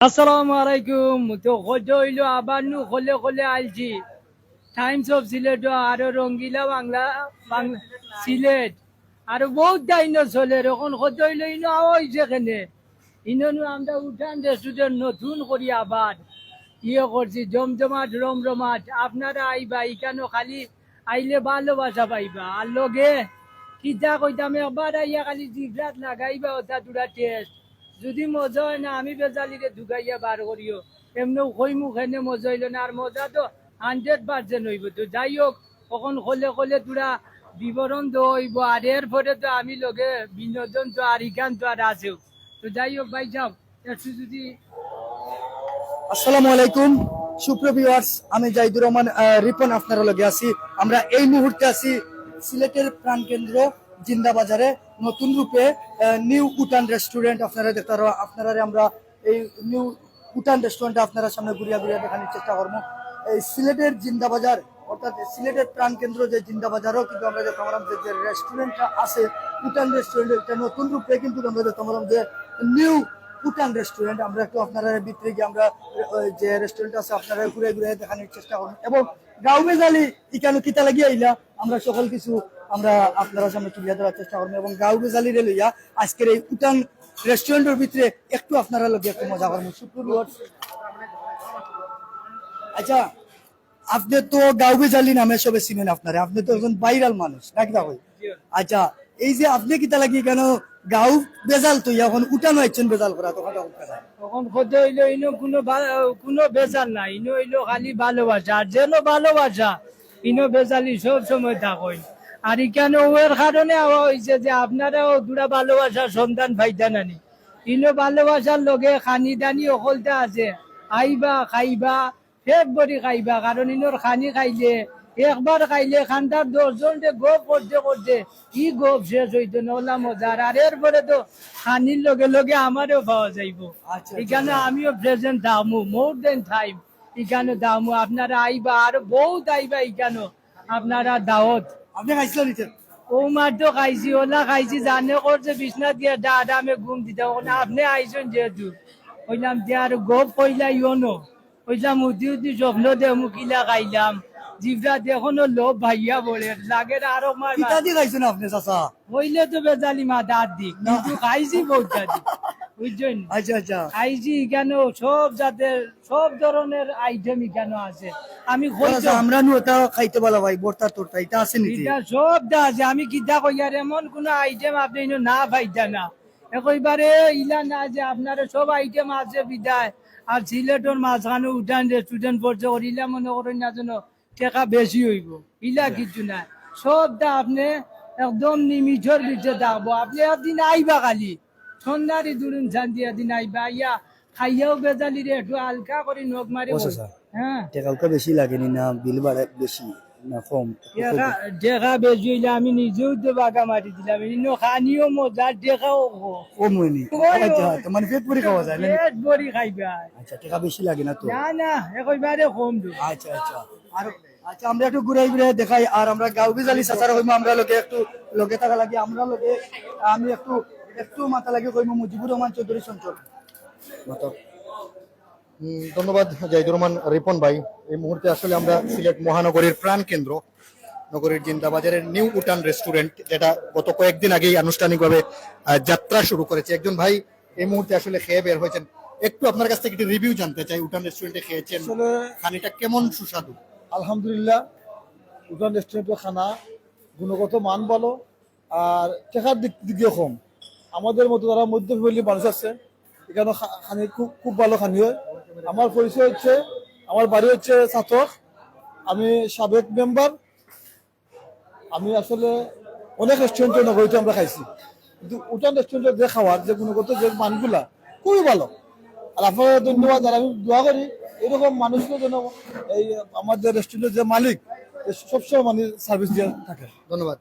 আসসালামু আলাইকুম তো হইল আবার নু খোলে খোলে আইছি টাইমস অফ সিলেট আরও রঙ্গিলা বাংলা বাংলা সিলেট আর বহুত দাইন চলে এখন হইল ইনো আওয়াইছে কেনে ইননু আমরা উঠান রেস্টুরেন্ট নতুন করি আবার। ইয়ে করছি, জমজমাট, রমরমাট। আপনারা আইবা ইখানো খালি আইলে ভালোবাসা পাইবা। আর লগে কিতা কইতাম, একবার আইয়া খালি জিভরাত লাগাইবা ওটা দুটা টেস্ট যদি মজা হয় না, আমি বেজালিরে ঢুকাইয়া বার করিও। এমনি কই মুখ এনে মজা হইল না, আর মজা তো হান্ড্রেড পার্সেন্ট হইব তো। যাই হোক কখন কলে কলে তোরা বিবরণ তো হইব, আর এর পরে তো আমি লগে বিনোদন তো আর ইখান তো আর আছেও তো যাই হোক ভাই, যাও। একটু যদি আসসালামু আলাইকুম। সুপ্রিয় ভিউয়ার্স আমি জাইদুর রহমান রিপন আপনার লগে আছি। আমরা এই মুহূর্তে আছি সিলেটের প্রাণকেন্দ্র জিন্দা বাজারে। নতুন রূপে নিউ উটান রেস্টুরেন্ট আপনারা দেখতে আপনারা আমরা এই নিউ উটান রেস্টুরেন্টে আপনারা সামনে ঘুরিয়া ঘুরিয়া দেখানোর চেষ্টা করব। এই সিলেটের জিন্দা বাজার অর্থাৎ সিলেটের প্রাণকেন্দ্র যে জিন্দা বাজারও কিন্তু আমরা দেখতে পারলাম যে যে রেস্টুরেন্টটা আছে উটান রেস্টুরেন্ট এটা নতুন রূপে কিন্তু আমরা দেখতে পারলাম যে নিউ উটান রেস্টুরেন্ট আমরা একটু আপনারা ভিতরে গিয়ে আমরা যে রেস্টুরেন্ট আছে, আপনারা ঘুরে ঘুরে দেখানোর চেষ্টা করুন এবং গাঁও মেজালি ইকানো কিতা লাগিয়ে আইলা, আমরা সকল কিছু আমরা আপনারা সামনে তুলিয়া ধরার চেষ্টা করব এবং গাঁও মেজালি রে লইয়া আজকের এই উটান রেস্টুরেন্টের ভিতরে একটু আপনারা লগে একটু মজা করব। শুক্রবার আচ্ছা আপনি তো গাঁও বেজালি নামে সবে চিনেন আপনারা, আপনি তো একজন ভাইরাল মানুষ ডাকদা হই আচ্ছা এই যে আপনি কিতা লাগি কেন গাঁও বেজাল তো এখন উঠানো আইছেন বেজাল করা, তখন তখন। খোঁজ হইল, ইনো কোনো কোনো বেজাল নাই, ইনো হইল খালি ভালোবাসা, আর যেন ভালোবাসা, ইনো বেজালি সব সময় থাকই। আর ইখানে ওর কারণে হওয়া হয়েছে যে আপনারাও দুটা ভালোবাসার সন্তান ভাইতা নানি। ইনো ভালোবাসার লগে খানি দানি অকলটা আছে। আইবা খাইবা পেট ভরি খাইবা কারণ ইনোর খানি খাইলে একবার খাইলে খান্দার দশজন গোপ করতে করতে কি গোপ শেষ হইতো নলা মজার আর এরপরে তো খানির লগে লগে আমারও পাওয়া যাইব। আচ্ছা, এখানে আমিও প্রেজেন্ট দামু মোর দেন টাইম এখানে দামু আপনারা আইবা আর বহুত আইবা এখানে আপনারা দাওয়াত আপনি খাইছিলেন নিতেন ও মার তো খাইছি ওলা খাইছি জানে করছে বিছনাথ গিয়ে দাদা আমি ঘুম দিতে ওখানে আপনি আইসেন যেহেতু। কইলাম যে আর গোপ কইলা ইয়নো। কইলাম উদি উদি স্বপ্ন দে মুখিলা খাইলাম। জিভরা দেখনো লোভ ভাইয়া বলে লাগে আরও মার কিতা দিয়ে খাইছেন আপনি চাচা? হইলে তো বেজালি মা দাঁত দিক কিন্তু খাইছি বহুত দাদি বুঝছেন? আচ্ছা আচ্ছা। খাইছি কেন সব জাতের সব ধরনের আইটেম এখানে আছে? আমি আচ্ছা, কইতাম আমরা নু ওটা খাইতে বলা ভাই বর্তা তোরটা এটা আছে নাকি? এটা সব দা আছে। আমি কিতা কই আর এমন কোন আইটেম আপনি না পাইতা না। একইবারে ইলা না যে আপনার সব আইটেম আছে বিদায়। আর সিলেটর মাঝখানে উঠান রেস্টুরেন্ট পড়ছে ইলা মনে করেন না যেন টাকা বেশি হইব। ইলা কিছু না সব দা আপনি একদম নিমিষর ভিতরে থাকব আপনি একদিন আইবা খালি। সন্ধ্যারি দুদিন শান্তি একদিন আইবা ইয়া খাইয়াও বেজালি রে একটু হালকা করে নখ মারি। হ্যাঁ টেকালকা বেশি লাগেনি না বিল বাড়ে বেশি না কম দেখা দেখা বেশি হইলে আমি নিজেও তো বাগা মারি দিলাম ইনো খানিও মজা দেখাও কম হয়নি মানে পেট ভরে খাওয়া যায় পেট ভরি খাইবা আচ্ছা টাকা বেশি লাগে না তো না না একবারে কম দু আচ্ছা আচ্ছা আর আচ্ছা আমরা একটু ঘুরাই ঘুরাই দেখাই আর আমরা গাঁও বিজালি সাসার হইমু আমরা লোকে একটু লোকে থাকা লাগে আমরা লোকে আমি একটু একটু মাথা লাগে কইমু মুজিবুর রহমান চৌধুরী সঞ্চল। মাথা ধন্যবাদ জাহিদুর রহমান রিপন ভাই। এই মুহূর্তে আসলে আমরা সিলেট মহানগরীর প্রাণ কেন্দ্র। নগরীর জিন্দাবাজারের নিউ উটান রেস্টুরেন্ট যেটা গত কয়েকদিন আগেই আনুষ্ঠানিকভাবে যাত্রা শুরু করেছে। একজন ভাই এই মুহূর্তে আসলে খেয়ে বের হয়েছেন। একটু আপনার কাছ থেকে একটু রিভিউ জানতে চাই উটান রেস্টুরেন্টে খেয়েছেন। আসলে খানিটা কেমন সুস্বাদু? আলহামদুলিল্লাহ উটান রেস্টুরেন্টের খানা গুণগত মান ভালো আর টেকার দিক দিকে কম। আমাদের মতো যারা মধ্যফ্যামিলি মানুষ আছে, এখানে খানি খুব খুব ভালো খানি হয়। আমার পরিচয় হচ্ছে, আমার বাড়ি হচ্ছে ছাতক আমি সাবেক মেম্বার আমি আসলে অনেক রেস্টুরেন্টে নগরীতে আমরা খাইছি। কিন্তু উঠান রেস্টুরেন্টের যে খাওয়ার যে গুণগত যে মানগুলা খুবই ভালো। আর আপনারা ধন্যবাদ, আর আমি দোয়া করি, এরকম মানুষকে যেন এই আমাদের রেস্টুরেন্টের যে মালিক সবসময় মানে সার্ভিস দিয়ে থাকে। ধন্যবাদ।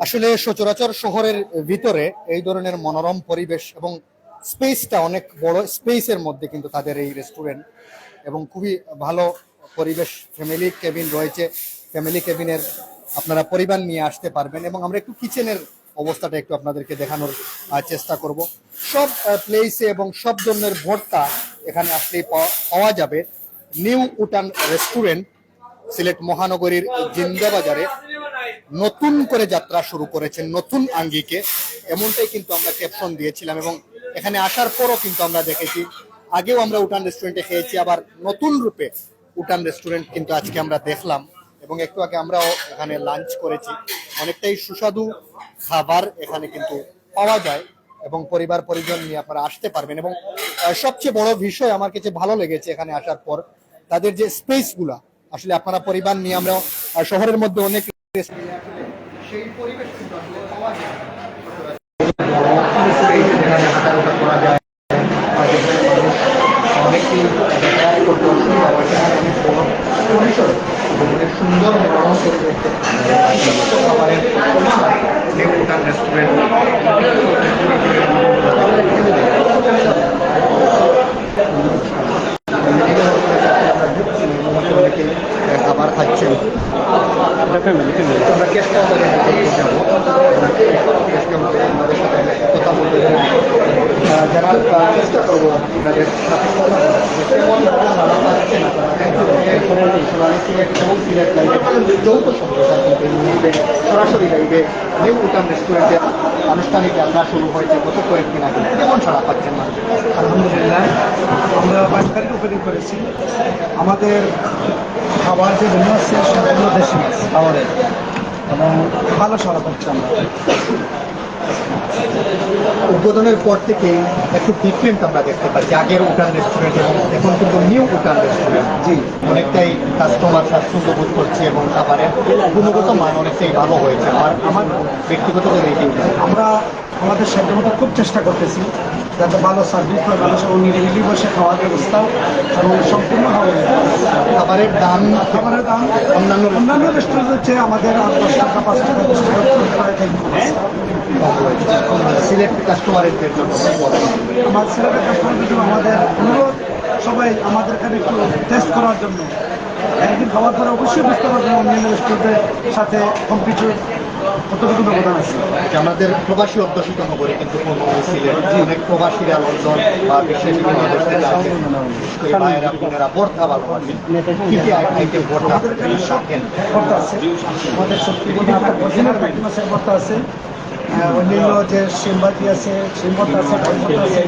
আসলে সচরাচর শহরের ভিতরে এই ধরনের মনোরম পরিবেশ এবং স্পেসটা অনেক বড় স্পেসের মধ্যে কিন্তু তাদের এই রেস্টুরেন্ট এবং খুবই ভালো পরিবেশ ফ্যামিলি কেবিন রয়েছে। ফ্যামিলি কেবিনের আপনারা পরিবার নিয়ে আসতে পারবেন এবং আমরা একটু কিচেনের অবস্থাটা একটু আপনাদেরকে দেখানোর চেষ্টা করব। সব প্লেসে এবং সব ধরনের ভর্তা এখানে আসলেই পাওয়া- পাওয়া যাবে। নিউ উটান রেস্টুরেন্ট সিলেট মহানগরীর জিন্দা বাজারে নতুন করে যাত্রা শুরু করেছেন, নতুন আঙ্গিকে। এমনটাই কিন্তু আমরা ক্যাপশন দিয়েছিলাম এবং এখানে আসার পরও কিন্তু আমরা দেখেছি। আগেও আমরা উটান রেস্টুরেন্টে খেয়েছি, আবার নতুন রূপে উটান রেস্টুরেন্ট কিন্তু আজকে আমরা দেখলাম এবং একটু আগে আমরাও এখানে লাঞ্চ করেছি। অনেকটাই সুস্বাদু খাবার এখানে কিন্তু পাওয়া যায় এবং পরিবার পরিজন নিয়ে আপনারা আসতে পারবেন এবং সবচেয়ে বড় বিষয় আমার কাছে ভালো লেগেছে এখানে আসার পর, তাদের যে স্পেসগুলা আসলে আপনারা পরিবার নিয়ে আমরা শহরের মধ্যে অনেক সেই পরিবেশ কিন্তু আসলে পাওয়া যায় করা যায় আর যেখানে মানুষ অনেকেই যাতায়াত করতে অসুবিধা হয় সেখানে অনেক বড় পরিসর এবং সুন্দর মনোরম পরিবেশে। খাবারের সমাহার রেস্টুরেন্ট খাবার খাচ্ছেন আমরা গেস্ট হাউসে যাব গেস্ট হাউসে আমাদের সাথে কথা বলতে যারা চেষ্টা করব সিলেট এবং সিলেট লাইভে যৌথ সম্প্রচার কিন্তু সরাসরি লাইভে নিউ উটান রেস্টুরেন্টে আনুষ্ঠানিক যাত্রা শুরু হয়েছে, গত কয়েকদিন আগে। কেমন সারা পাচ্ছেন না? আলহামদুলিল্লাহ, আমরা বাইশ তারিখ ওপেনিং করেছি। আমাদের খাবার যে মেনু আছে হলো দেশি মাছ, খাবারের। এবং ভালো সারা পাচ্ছি আমরা উদ্বোধনের পর থেকে একটু ডিফারেন্ট আমরা দেখতে পাচ্ছি। আগের উটান রেস্টুরেন্ট এবং এখন কিন্তু নিউ উটান রেস্টুরেন্ট জি। অনেকটাই কাস্টমার স্বাচ্ছন্দ্য বোধ করছে এবং খাবারের গুণগত মান অনেকটাই ভালো হয়েছে। আমার আমার ব্যক্তিগত রেটিং আমরা আমাদের সাধ্যমতো খুব চেষ্টা করতেছি যাতে ভালো সার্ভিস হয় ভালো সব নিরিবিলি বসে খাওয়ার ব্যবস্থা এবং সম্পূর্ণ খাওয়ার খাবারের দাম খাবারের দাম? অন্যান্য অন্যান্য রেস্টুরেন্ট হচ্ছে আমাদের আট দশ টাকা পাঁচ টাকা দশ। সিলেক্ট কাস্টমারের জন্য। আমার ছেলেদের কাস্টমারের জন্য আমাদের অনুরোধ সবাই আমাদের এখানে একটু টেস্ট করার জন্য। একদিন খাবার পরে অবশ্যই বুঝতে পারবেন অন্যান্য রেস্টুরেন্টের সাথে কম্পিটির কতটুকু ব্যবধান আছে? যে আমাদের প্রবাসী অধ্যুষিত নগরী কিন্তু সিলেট অনেক প্রবাসীরা লন্ডন বা বিশ্বের বিভিন্ন দেশ থেকে করে মায়েরা বোনেরা ভালোবাসেন আছে আমাদের সত্যি অন্যান্য যে সিমবাতি আছে সিম ভর্তা আছে আছে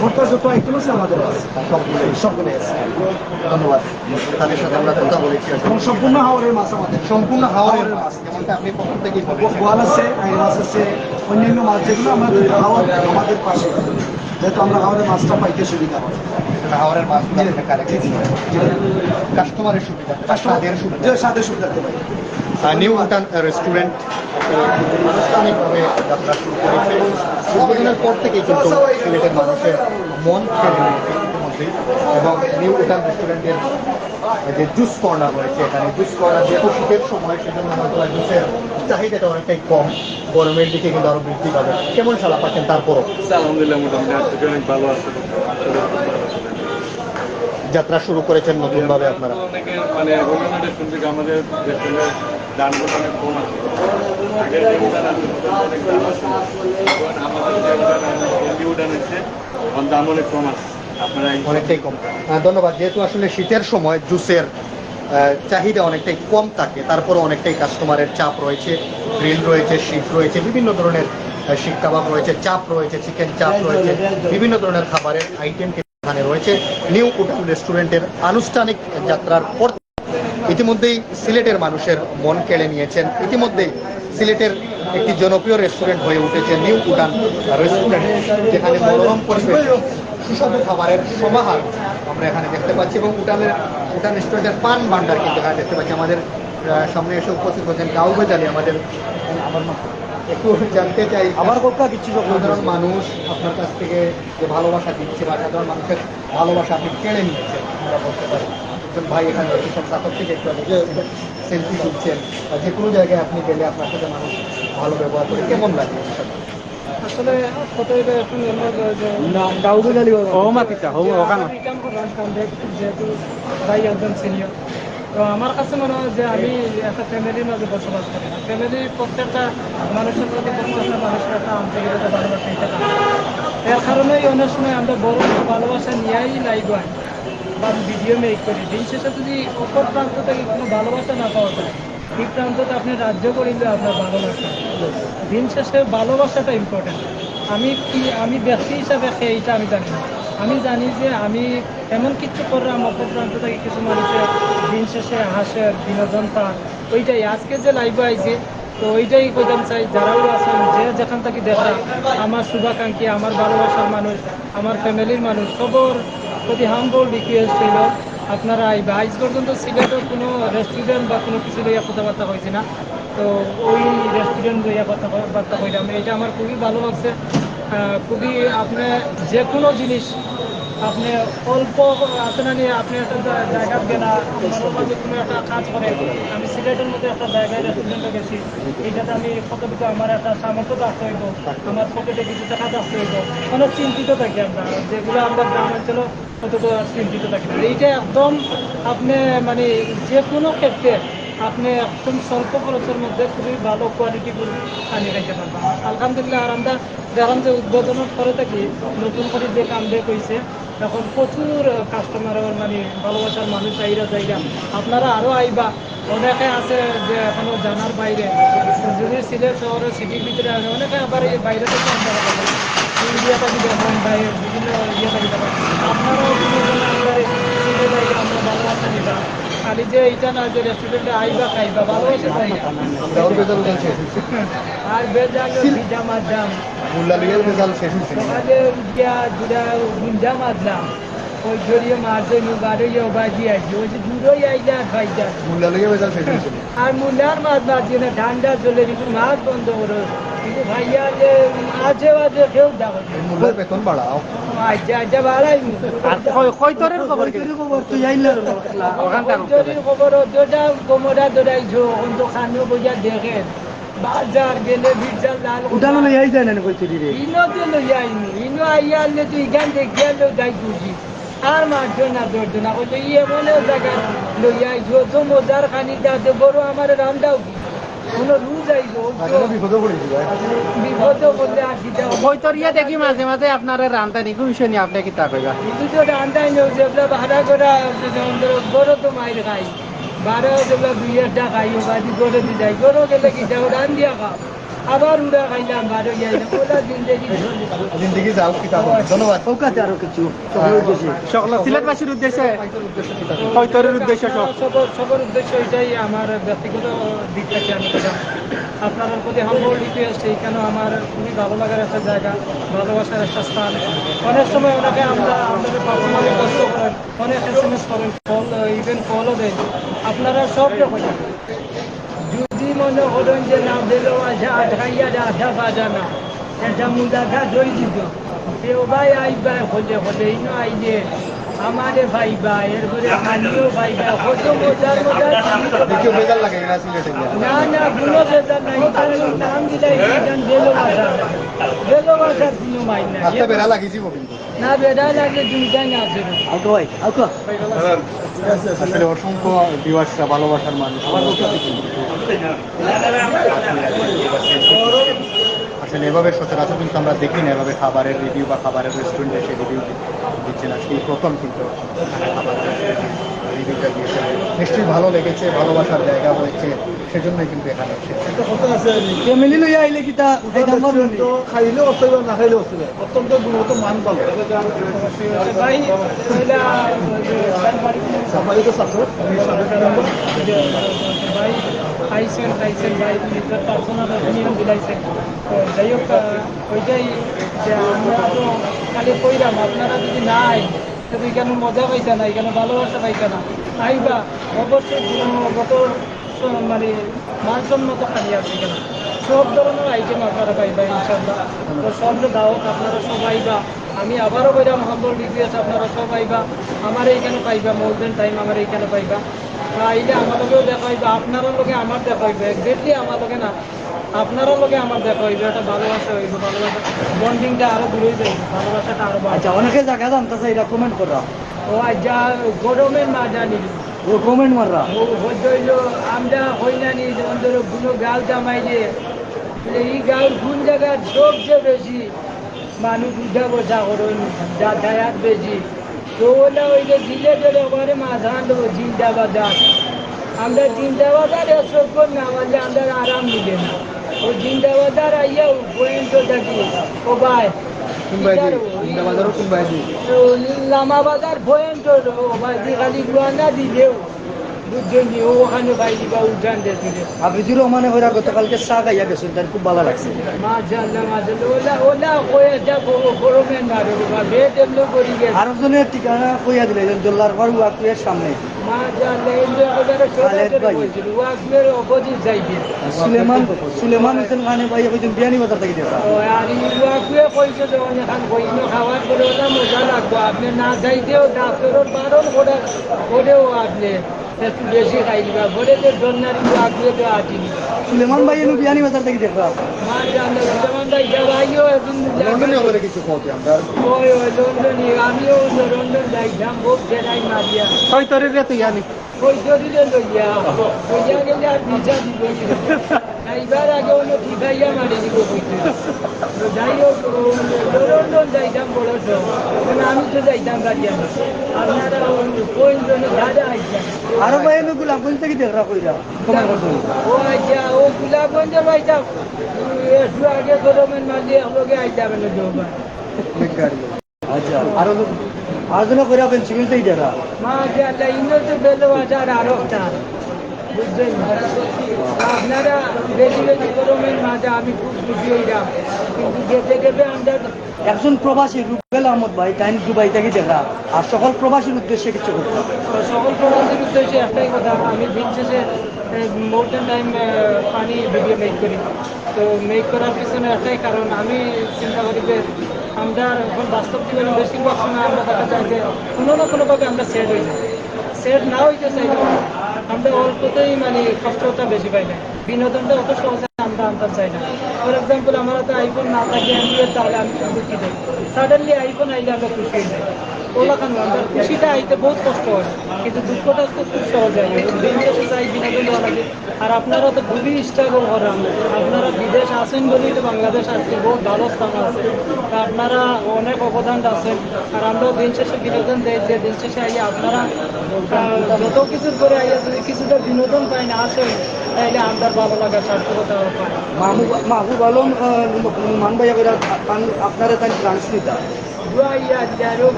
ভর্তা যত আইটেম আছে আমাদের আছে। সবগুলো সবগুলো আছে। ধন্যবাদ। তাদের সাথে আমরা কথা বলেছি এবং সম্পূর্ণ হাওড়ের মাছ আমাদের। সম্পূর্ণ হাওয়ারের মাছ যেমনটা আপনি প্রথম থেকেই গোয়াল আছে আইন মাছ আছে অন্যান্য মাছ যেগুলো আমাদের হাওয়ার আমাদের পাশে। যেহেতু আমরা হাওড়ের মাছটা পাইতে সুবিধা হয়। হাওয়ারের মাছ কাস্টমারের সুবিধা তাদের সুবিধা। সুবিধাতে পাই নিউ উটান রেস্টুরেন্ট আনুষ্ঠানিকভাবে যাত্রা শুরু করেছে উদ্বোধনের পর থেকেই কিন্তু সিলেটের মানুষের মন কেড়ে নিয়েছে ইতিমধ্যেই। এবং নিউ রেস্টুরেন্টের যে জুস কর্নার রয়েছে এখানে জুস কর্নার যেহেতু শীতের সময় সেজন্য হয়তো জুসের চাহিদাটা অনেকটাই কম। গরমের দিকে কিন্তু আরও বৃদ্ধি পাবে। কেমন সালা পাচ্ছেন তারপরও? আলহামদুলিল্লাহ মোটামুটি অনেক ভালো আছে। যাত্রা শুরু করেছেন নতুনভাবে আপনারা? মানে আমাদের অনেকটাই কম। ধন্যবাদ। যেহেতু আসলে শীতের সময় জুসের চাহিদা অনেকটাই কম থাকে তারপরে অনেকটাই কাস্টমারের চাপ রয়েছে, গ্রিল রয়েছে শীত রয়েছে, বিভিন্ন ধরনের শিক কাবাব রয়েছে, চাপ রয়েছে, চিকেন চাপ রয়েছে, বিভিন্ন ধরনের খাবারের আইটেম এখানে রয়েছে। নিউ উটান রেস্টুরেন্টের আনুষ্ঠানিক যাত্রার পর ইতিমধ্যেই সিলেটের মানুষের মন কেড়ে নিয়েছেন। ইতিমধ্যেই সিলেটের একটি জনপ্রিয় রেস্টুরেন্ট হয়ে উঠেছে নিউ উডান রেস্টুরেন্ট যেখানে মনোরম পরিবেশ সুস্বাদু খাবারের সমাহার আমরা এখানে দেখতে পাচ্ছি এবং উডানের উডান রেস্টুরেন্টের পান ভান্ডার কিন্তু এখানে দেখতে পাচ্ছি। আমাদের সামনে এসে উপস্থিত হয়েছেন গাউ বেজালি আমাদের আমার একটু জানতে চাই আমার কথা কিছু সাধারণ মানুষ আপনার কাছ থেকে যে ভালোবাসা দিচ্ছে বা সাধারণ মানুষের ভালোবাসা আপনি কেড়ে নিয়েছেন আমরা বলতে পারি। একজন ভাই এখানে এসেছেন তারপর থেকে একটু সেলফি তুলছেন বা যে কোনো জায়গায় আপনি গেলে আপনার সাথে মানুষ ভালো ব্যবহার করে কেমন লাগে? আসলে ওখানে। যেহেতু ভাই একজন সিনিয়র তো আমার কাছে মনে হয় যে আমি একটা ফ্যামিলির মাঝে বসবাস করি না। ফ্যামিলির প্রত্যেকটা মানুষের প্রতি প্রত্যেকটা মানুষের একটা আন্তরিকতা ভালোবাসা এটা। এর কারণেই অনেক সময় আমরা বড় ভালোবাসা নিয়েই লাইভ হয় বা ভিডিও মেক করি দিন শেষে যদি অপর প্রান্ত থেকে কোনো ভালোবাসা না পাওয়া যায়, এই প্রান্ততে আপনি রাজ্য করিলে আপনার ভালো দিন শেষে ভালোবাসাটা ইম্পর্টেন্ট আমি কি, আমি ব্যক্তি হিসাবে সেইটা আমি জানি না। আমি জানি যে আমি এমন কিছু করলাম অপর প্রান্ত থেকে কিছু মানুষের দিন শেষে হাসে, বিনোদন পান ওইটাই। আজকে যে লাইভে আইছে, তো ওইটাই কইতাম চাই। যারাও আছেন, যে যেখান থেকে দেখা, আমার শুভাকাঙ্ক্ষী, আমার ভালোবাসার মানুষ, আমার ফ্যামিলির মানুষ, সবর প্রতি হাম্বল রিকোয়েস্ট ছিল। আপনারা এই আজ পর্যন্ত সিলেটের কোনো রেস্টুরেন্ট বা কোনো কিছু লইয়া কথাবার্তা হয়েছে না। তো ওই রেস্টুরেন্ট লইয়া কথাবার্তা হইলাম এটা আমার খুবই ভালো লাগছে। খুবই আপনি যে কোনো জিনিস আপনি অল্প আছে না নিয়ে আপনি একটা জায়গা গেলা আমার কোনো একটা কাজ করে আমি সিলেটের মধ্যে একটা জায়গায় রেস্টুরেন্টে গেছি এইটাতে আমি কতটুকু আমার একটা সামর্থ্য থাকতে হইব। আমার পকেটে কিছু টাকা থাকতে হইব। অনেক চিন্তিত থাকি আমরা। যেগুলো আমরা গ্রাম অঞ্চলে কতটুকু চিন্তিত থাকি। এইটা একদম আপনি মানে যে কোনো ক্ষেত্রে আপনি একদম স্বল্প খরচের মধ্যে খুবই ভালো কোয়ালিটি পানি খাইতে পারবেন। আলহামদুলিল্লাহ আর আমরা দেখলাম যে উদ্বোধনের পরে থাকি নতুন করে যে কাম দিয়ে কইছে এখন প্রচুর কাস্টমার মানে ভালোবাসার মানুষ আইরা জায়গা আপনারা আরও আইবা। অনেকে আছে যে এখনও জানার বাইরে। যদি সিলেট শহরের সিটির ভিতরে আছে অনেকে আবার এই বাইরে থেকে ইন্ডিয়া থাকি দেখুন বাইরে বিভিন্ন ইয়ে থাকি দেখুন আপনারাও বিভিন্ন আমরা সিলেট আইলে আমরা ভালোবাসা নিবা খালি যে এইটা না যে রেস্টুরেন্টে আইবা খাইবা ভালোবাসা খাইবা আমরা ওর বেজাল উদান শেষ হয়েছে। আর বেজাল ভিজা মারলাম মুল্লা লিগের বেজাল শেষ হয়েছে। সকালে গিয়া দুটা গুঞ্জা মারলাম ওই জড়িয়ে মারছে নু গাড়ি বাজি আসছে ওই যে দূরই আইলে আর ভাইজা মুল্লা বেজাল শেষ হয়েছে। আর মুন্ডার মাছ মারছে না ঠান্ডা চলে কিন্তু মাছ বন্ধ করো ভাইয়া যে মাঝে মাঝে কেউ দেখো মুল্লার বেতন বাড়াও। আচ্ছা আচ্ছা বাড়াই কয়তরের খবর তুই আইলে? জরির খবর। যেটা কোমরা দৌড়াইছো অন্ত খানো বইয়া দেখেন। বাজার গেলে বিজাল লাল উঠানো লই আই যায় না কইতে রে? ইনো তো লইয়া আইনি ইনো আইয়া আনলে তুই যাই আর মারছো না ধরছো না বলছো ইয়ে মনে জায়গা আইছো তো মজার খানি দাতে বড় আমার রান্দাও কি? দেখি মাঝে মাঝে আপনার রান্তানি বিষয় নিয়ে আপনি কি তা কইবা? কিন্তু তো রান্দাই নেই যেগুলো ভাড়া করা বড় তো মাইর খাই। বারো যেগুলো দুই দি যাই। গরো গেলে কি যাও রান দিয়া খাও। আবার উড়া খাইলাম বারো যাইলাম জিন্দগি। জিন্দগি যাও কিতাব ধন্যবাদ। ওকাতে আরও কিছু সকল সিলেটবাসীর উদ্দেশ্যে উদ্দেশ্যে সব। সবার সবার উদ্দেশ্য এটাই আমার ব্যক্তিগত দিক থেকে আমি আপনাদের প্রতি হাম্বল রিকোয়েস্ট এইখানে আমার খুবই ভালো লাগার একটা জায়গা ভালোবাসার একটা স্থান। অনেক সময় ওনাকে আমরা আমাদের পার্সোনালি কষ্ট করেন অনেক এস এম এস করেন কল ইভেন কলও দেন। আপনারা সব রকম যদি মনে করেন যে না দিল আশা আঠাইয়া আধা বাজা না এটা মুদাটা ধরে দিত কেউ ভাই আইবা হলে হলে ইনো আইলে। আমারে ভাইবা এরপরে আমিও ভাইবা। কত মজার মজার লাগে না না কোনো বেজার নাই। কারণ নাম দিলাই সেখান বেলো ভাষা। বেলো ভাষার কোনো মাইন না রাস্তা বেড়া লাগিয়েছি কিন্তু। না বেড়া লাগলে দুইটাই না আসবে আউকা ভাই আউকা। আসলে অসংখ্য ভিউয়ার্সরা ভালোবাসার মানুষ। আসলে এভাবে সচরাচর কিন্তু আমরা দেখি না এভাবে খাবারের রিভিউ বা খাবারের রেস্টুরেন্টে সে রিভিউ দিচ্ছেন আজকে প্রথম কিন্তু রিভিউটা দিয়েছে নিশ্চয়ই ভালো লেগেছে ভালোবাসার জায়গা হয়েছে সেজন্যই কিন্তু এখানে এসেছে ফ্যামিলি আইলে পারব অসুবিধা না খাইলেও অসুবিধা। অত্যন্ত গুণগত মান সাফারি তো খাইছেন খাইছেন ভাই নিজের পার্সোনাল অপিনিয়ন দিলাইছেন তো যাই হোক ওইটাই যে আমরা তো খালি কইলাম আপনারা যদি না আই তবে এখানে মজা পাইছে না, এখানে ভালোবাসা পাইছে না। আইবা অবশ্যই স- মানে মানসম্মত খালি আছে এখানে। সব ধরনের আইটেম আপনারা পাইবা ইনশাল্লাহ তো সব দাওয়াত আপনারা সবাই বা আমি আবারও বললাম হাম্বল আছে আপনারা সব আইবা। আমার এইখানে পাইবা মোর দেন টাইম আমার এইখানে পাইবা। আইলে আমার লগেও দেখা হইবে আপনার লগে আমার দেখা হইবে এক্সাক্টলি আমার লগে না আপনারও লোকে আমার দেখা হইবে একটা ভালোবাসা হইব ভালোবাসা বন্ডিংটা আরও দূরে যাইবে ভালোবাসাটা আরও আচ্ছা অনেকে জায়গা জানতে চাই এটা কমেন্ট করা। ও যা গরমের না জানি। কমেন্ট মাররা হইল আমরা হইলানি যেমন ধরো কোনো গাঁও জামাইলে এই গাঁওর কোন জায়গার সবচেয়ে বেশি মানুষ উঠা বসা করেন যাতায়াত বেশি। তো ওলা ওই যে সিলেটের ওখানে মাঝান জিন্দাবাজার আমরা জিন্দাবাজার এসব করি না আমাদের আমরা আরাম দিবে না ও জিন্দাবাজার আইয়া পয়েন্ট থাকি ও ভাই লামা বাজার পয়েন্ট ও ভাই খালি গুয়ানা দিলেও রহমানে হইরা গতকালকে চা তার খুব ভালো লাগছে। যা ঠিকানা কইয়া দিলে জল্লার ঘর ওয়াকুয়ের সামনে। সুলেমান সুলেমান হোসেন খানে ভাই কইছেন বিয়ানি বাজার থেকে আর কইছে কইনো খাওয়ার পরে মজা লাগবে। আপনি না যাইতেও ডাক্তারের বারণ আপনি। একটু বেশি খাই দিবা বলে যে দন্নারি ওয়াকমে তো আটিনি সুলেমান ভাই এনু বিয়ানি বাজার থেকে দেখা মাশাআল্লাহ যেমন ভাই লন্ডনে কিছু খাওয়াতে আমরা? ওই ওই লন্ডনে আমিও লন্ডন যাইতাম খুব জেলাই মারিয়া। ছয়তরের রে জরিলে লইয়া লইয়া গেলে আর ভিজা দিব। খাইবার আগে অন্য ঠিকাইয়া মারি দিব যাই হোক লন্ডন যাইতাম বড় আমি তো যাইতাম বাড়িয়া আপনারা কোন দাদা আইতাম আরও ভাই এনু গোলাপগঞ্জ থেকে দেখা কইরা। ও আইতা ও গুলাবগঞ্জে আইতাম একটু আগে গরমের মাঝে আমাকে আইতাম না জোবা আচ্ছা আরও আরও কইরা পেন সিভিল থেকে দেখা মাশাআল্লাহ ইনো তো বেলো বাজার আরও বুঝছেন আপনারা বেশি বেশি গরমের মাঝে আমি খুব খুশি হইলাম। কিন্তু যেতে যেতে আমরা একজন প্রবাসী, রুবেল আহমদ ভাই টাইম দুবাই থেকে দেখা। আর সকল প্রবাসীর উদ্দেশ্যে কিছু করতে সকল প্রবাসীর উদ্দেশ্যে একটাই কথা, আমি দিন শেষে মোর টাইম পানি ভিডিও মেক করি। তো মেক করার পিছনে একটাই কারণ, আমি চিন্তা করি যে আমরা এখন বাস্তব জীবনে বেশিরভাগ সময় আমরা দেখা যায় যে কোনো না কোনোভাবে আমরা সেট হয়ে যাই সেট না হইতে চাই আমরা অল্পতেই মানে কষ্টটা বেশি পাই না। বিনোদনটা অত সহজে আমরা আনতে চাই না। ফর এক্সাম্পল আমার হাতে আইফোন না থাকে অ্যান্ড্রয়েড তাহলে আমি দুঃখিত সাডেনলি আইফোন আইলে আমরা খুশি হয়ে যাই ওলা খান আমরা খুশিটা আইতে বহুত কষ্ট হয়, কিন্তু দুঃখটা তো খুব সহজ হয়। দিন শেষে চাই, বিনোদন লাগে। আর আপনারা তো খুবই স্ট্রাগল করেন আপনারা বিদেশ আছেন বলেই তো বাংলাদেশ আজকে বহুত ভালো স্থান আছে। তা আপনারা অনেক অবদান আছেন আর আমরাও দিন শেষে বিনোদন দেয় যে দিন শেষে আইয়া আপনারা যত কিছুর করে আইয়া যদি কিছুটা বিনোদন পাই না আসেন ভালো লাগা সার্থকতা মাহবুব মাহবুব আলম মান ভাই আপনারা তাই ট্রান্সলিটা Guaya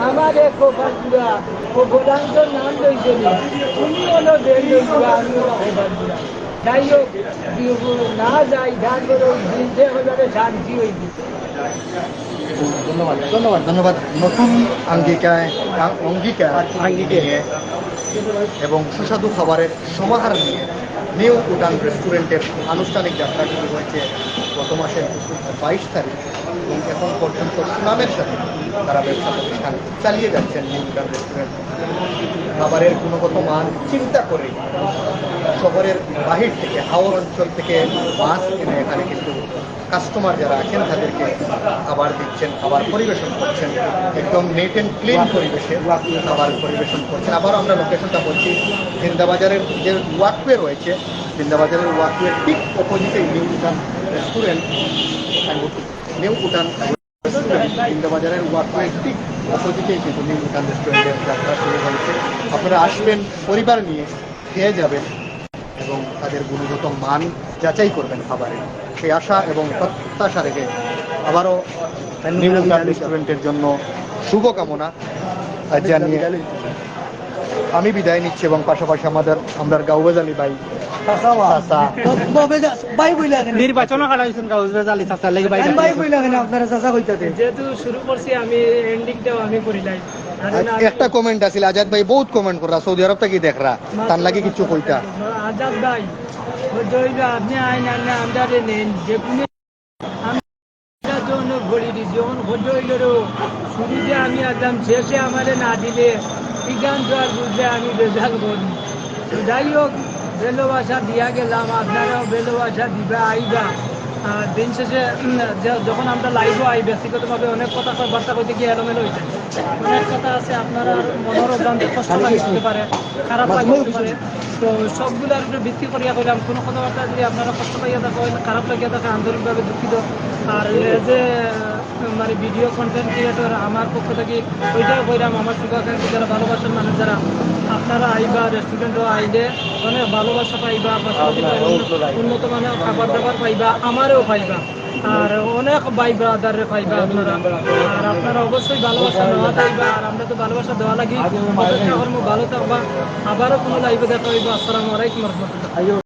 আমার এক ও গোলাঙ্গ নাম লইছে তুমি হলো বের আমি হোবালপুরা যাই হোক না যাই ধান করে দিনতে হলে শান্তি হইবে ধন্যবাদ ধন্যবাদ ধন্যবাদ। নতুন আঙ্গিকায় অঙ্গীকার আঙ্গিকে। এবং সুস্বাদু খাবারের সমাহার নিয়ে। নিউ উডান রেস্টুরেন্টের আনুষ্ঠানিক যাত্রা শুরু হয়েছে গত মাসের বাইশ তারিখ। এবং এখন পর্যন্ত সুনামের সাথে তারা ব্যবসা প্রতিষ্ঠান চালিয়ে যাচ্ছেন নিউ উডান রেস্টুরেন্ট। খাবারের গুণগত মান চিন্তা করে শহরের বাহির থেকে, হাওর অঞ্চল থেকে মাছ এনে এখানে কিন্তু কাস্টমার যারা আছেন, তাদেরকে খাবার দিচ্ছেন, খাবার পরিবেশন করছেন, একদম নেট অ্যান্ড ক্লিন পরিবেশে খাবার পরিবেশন করছেন। আবার আমরা লোকেশনটা বলছি, জিন্দাবাজারের যে ওয়াকওয়ে রয়েছে, জিন্দাবাজারের ওয়াকওয়ে ঠিক অপোজিটে নিউ উটান রেস্টুরেন্ট নিউ উটান জিন্দাবাজারের ওয়াকওয়ে ঠিক অপোজিটে কিন্তু নিউ উটান রেস্টুরেন্টের যাত্রা শুরু হয়েছে। আপনারা আসবেন, পরিবার নিয়ে খেয়ে যাবেন এবং তাদের গুণগত মান যাচাই করবেন খাবারের। সেই আশা এবং প্রত্যাশা রেখে আবারও রেস্টুরেন্টের জন্য শুভকামনা। জানিয়ে আমি বিদায় নিচ্ছি এবং পাশাপাশি আমাদের আমরা গাউবাজ আলী ভাই চাচা ভাই বইলা কেন নির্বাচন কাটাইছেন গাউজ জালি চাচার লাগি বাইরে ভাই বইলা কেন আপনারা চাচা কইতাতে যেহেতু শুরু করছি আমি এন্ডিংটাও আমি করিলাই একটা কমেন্ট আছিল আজাদ ভাই বহুত কমেন্ট করা সৌদি আরব থেকে দেখরা তার লাগে কিছু কইতা। আজাদ ভাই। আপনি আইন আনে আমরা নেন, যে কোনো আমরা জন্য শুরুতে আমি একদম শেষে আমারে না দিলে বিজ্ঞান তো আর বুঝলে আমি বেজাল করি যাই হোক ভালোবাসা দিয়া গেলাম, আপনারাও ভালোবাসা দিবা, আইবা। দিন শেষে যখন আমরা লাইভও আই ব্যক্তিগতভাবে অনেক কথা কয়, বার্তা করতে গিয়ে এলোমেলো হয়ে যায় অনেক কথা আছে আপনারা মনের অজান্তে কষ্ট লাগতে পারে খারাপ লাগতে পারে। তো সবগুলোর উপরে ভিত্তি করিয়া কইলাম কোনো কথাবার্তা যদি আপনারা কষ্ট পাইয়া থাকেন খারাপ লাগিয়া থাকে আন্তরিকভাবে দুঃখিত। আর যে মানে ভিডিও কন্টেন্ট ক্রিয়েটর আমার পক্ষ থেকে ওইটাও কইলাম আমার শুভাকাঙ্ক্ষী যারা ভালোবাসার মানুষ যারা আপনারা আইবা রেস্টুরেন্টও আইলে অনেক ভালোবাসা পাইবা উন্নত মানের খাবার দাবার পাইবা আমারও পাইবা। আর অনেক ভাই ব্রাদারে পাইবা আপনারা। আর আপনারা অবশ্যই ভালোবাসা নেওয়া পাইবা আর আমরা তো ভালোবাসা দেওয়া লাগি। ভালো থাকবা। আবারও কোনো লাইভে দেখা হইবা। আসসালামু আলাইকুম রহমতুল্লাহ।